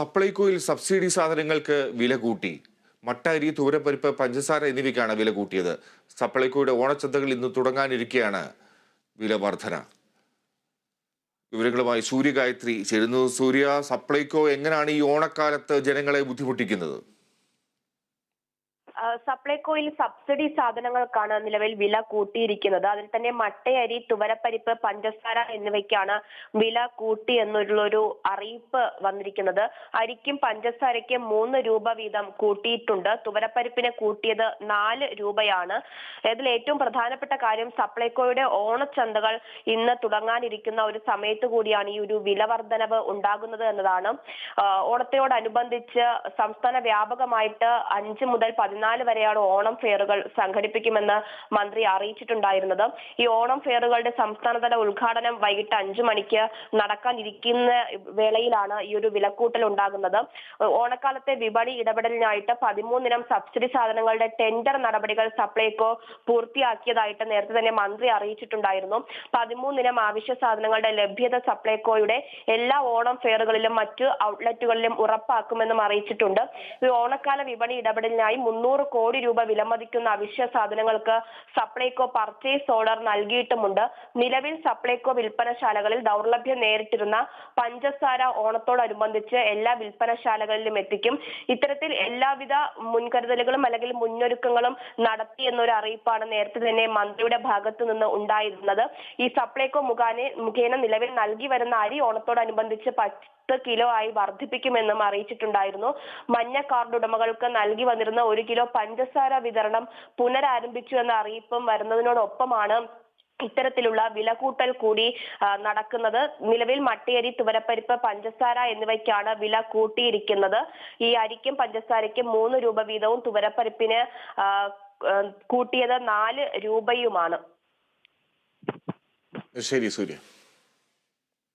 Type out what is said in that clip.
സപ്ലൈകോയിൽ subsidy സാധനങ്ങൾക്ക് വില കൂട്ടി. മട്ട അരി തൂരപ്പരിപ്പ് പഞ്ചസാര എന്നിവയ്ക്കാണ് വില കൂട്ടിയത്. സപ്ലൈകോയുടെ ഓണച്ചന്തകൾ ഇന്ന് തുടങ്ങാനിരിക്കെയാണ് വില വർധന. വിവരങ്ങളുമായി സൂര്യഗായത്രി ചേരുന്നു. സൂര്യ സപ്ലൈകോ എങ്ങനെയാണ് ഈ ഓണക്കാലത്ത് ജനങ്ങളെ ബുദ്ധിമുട്ടിക്കുന്നത്? സപ്ലൈകോയിൽ സബ്സിഡി സാധനങ്ങൾക്കാണ് നിലവിൽ വില കൂട്ടിയിരിക്കുന്നത്. അതിൽ തന്നെ മട്ടയരി തുവരപ്പരിപ്പ് പഞ്ചസാര എന്നിവയ്ക്കാണ് വില കൂട്ടി എന്നുള്ളൊരു അറിയിപ്പ് വന്നിരിക്കുന്നത്. അരിക്കും പഞ്ചസാരയ്ക്കും മൂന്ന് രൂപ വീതം കൂട്ടിയിട്ടുണ്ട്. തുവരപ്പരിപ്പിന് കൂട്ടിയത് നാല് രൂപയാണ്. ഇതിൽ ഏറ്റവും പ്രധാനപ്പെട്ട കാര്യം സപ്ലൈകോയുടെ ഓണച്ചന്തകൾ ഇന്ന് തുടങ്ങാനിരിക്കുന്ന ഒരു സമയത്ത് കൂടിയാണ് ഈ ഒരു വില വർധനവ് ഉണ്ടാകുന്നത് എന്നതാണ്. ഓണത്തോടനുബന്ധിച്ച് സംസ്ഥാന വ്യാപകമായിട്ട് അഞ്ച് മുതൽ പതിനാല് വരെയാണ് ഓണം ഫെയറുകൾ സംഘടിപ്പിക്കുമെന്ന് മന്ത്രി അറിയിച്ചിട്ടുണ്ടായിരുന്നത്. ഈ ഓണം ഫെയറുകളുടെ സംസ്ഥാനതല ഉദ്ഘാടനം വൈകിട്ട് അഞ്ചു മണിക്ക് നടക്കാനിരിക്കുന്ന വേളയിലാണ് ഈ ഒരു വിലക്കൂട്ടൽ ഉണ്ടാകുന്നത്. ഓണക്കാലത്തെ വിപണി ഇടപെടലിനായിട്ട് പതിമൂന്നിനം സബ്സിഡി സാധനങ്ങളുടെ ടെൻഡർ നടപടികൾ സപ്ലൈകോ പൂർത്തിയാക്കിയതായിട്ട് നേരത്തെ തന്നെ മന്ത്രി അറിയിച്ചിട്ടുണ്ടായിരുന്നു. പതിമൂന്നിനം ആവശ്യ സാധനങ്ങളുടെ ലഭ്യത സപ്ലൈകോയുടെ എല്ലാ ഓണം ഫെയറുകളിലും മറ്റ് ഔട്ട്ലെറ്റുകളിലും ഉറപ്പാക്കുമെന്നും അറിയിച്ചിട്ടുണ്ട്. ഈ ഓണക്കാല വിപണി ഇടപെടലിനായി മുന്നൂറ് കോടി രൂപ വിലമതിക്കുന്ന അവശ്യ സാധനങ്ങൾക്ക് സപ്ലൈകോ പർച്ചേസ് ഓർഡർ നൽകിയിട്ടുമുണ്ട്. നിലവിൽ സപ്ലൈകോ വിൽപ്പനശാലകളിൽ ദൗർലഭ്യം നേരിട്ടിരുന്ന പഞ്ചസാര ഓണത്തോടനുബന്ധിച്ച് എല്ലാ വിൽപ്പനശാലകളിലും എത്തിക്കും. ഇത്തരത്തിൽ എല്ലാവിധ മുൻകരുതലുകളും അല്ലെങ്കിൽ മുന്നൊരുക്കങ്ങളും നടത്തി എന്നൊരു അറിയിപ്പാണ് നേരത്തെ തന്നെ മന്ത്രിയുടെ ഭാഗത്തു നിന്ന് ഉണ്ടായിരുന്നത്. ഈ സപ്ലൈകോ മുഖാനെ മുഖേന നിലവിൽ നൽകി വരുന്ന അരി ഓണത്തോടനുബന്ധിച്ച് പത്ത് കിലോ ആയി വർദ്ധിപ്പിക്കുമെന്നും അറിയിച്ചിട്ടുണ്ടായിരുന്നു. മഞ്ഞ കാർഡ് ഉടമകൾക്ക് നൽകി വന്നിരുന്ന ഒരു കിലോ പഞ്ചസാര വിതരണം പുനരാരംഭിച്ചു എന്ന അറിയിപ്പും വരുന്നതിനോടൊപ്പമാണ് ഇത്തരത്തിലുള്ള വില കൂട്ടൽ കൂടി നടക്കുന്നത്. നിലവിൽ മട്ടിയരി തുവരപ്പരിപ്പ് പഞ്ചസാര എന്നിവയ്ക്കാണ് വില കൂട്ടിയിരിക്കുന്നത്. ഈ അരിക്കും പഞ്ചസാരയ്ക്കും മൂന്ന് രൂപ വീതവും തുവരപ്പരിപ്പിന് കൂട്ടിയത് നാല് രൂപയുമാണ്. ശരി സൂര്യ.